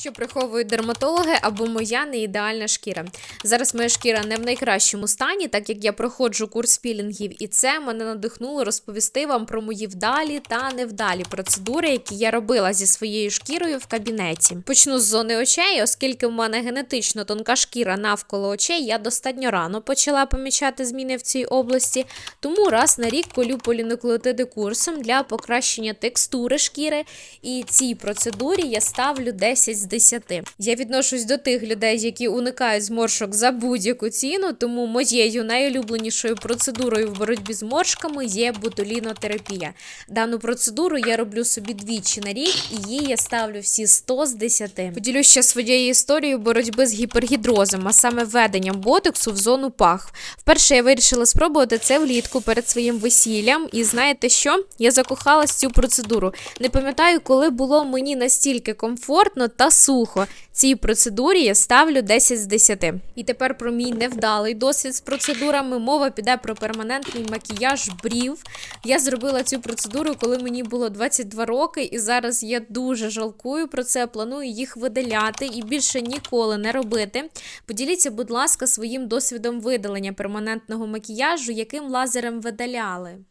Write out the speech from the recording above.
що приховують дерматологи або моя неідеальна шкіра. Зараз моя шкіра не в найкращому стані, так як я проходжу курс пілінгів, і це мене надихнуло розповісти вам про мої вдалі та невдалі процедури, які я робила зі своєю шкірою в кабінеті. Почну з зони очей, оскільки в мене генетично тонка шкіра навколо очей, я достатньо рано почала помічати зміни в цій області, тому раз на рік колю полінуклеотиди курсом для покращення текстури шкіри. І цій процедурі я ставлю 10 з 10. Я відношусь до тих людей, які уникають зморшок за будь-яку ціну, тому моєю найулюбленішою процедурою в боротьбі з моршками є бутулінотерапія. Дану процедуру я роблю собі двічі на рік, і їй я ставлю всі 100 з 10. Поділюсь ще своєю історією боротьби з гіпергідрозом, а саме введенням ботоксу в зону пах. Вперше я вирішила спробувати це влітку перед своїм весіллям, і знаєте що? Я закохалась цю процедуру. Не пам'ятаю, коли було мені настільки комфортно та сухо. Цій процедурі я ставлю 10 з 10. І тепер про мій невдалий досвід з процедурами. Мова піде про перманентний макіяж брів. Я зробила цю процедуру, коли мені було 22 роки, і зараз я дуже жалкую про це. Планую їх видаляти і більше ніколи не робити. Поділіться, будь ласка, своїм досвідом видалення перманентного макіяжу, яким лазером видаляли.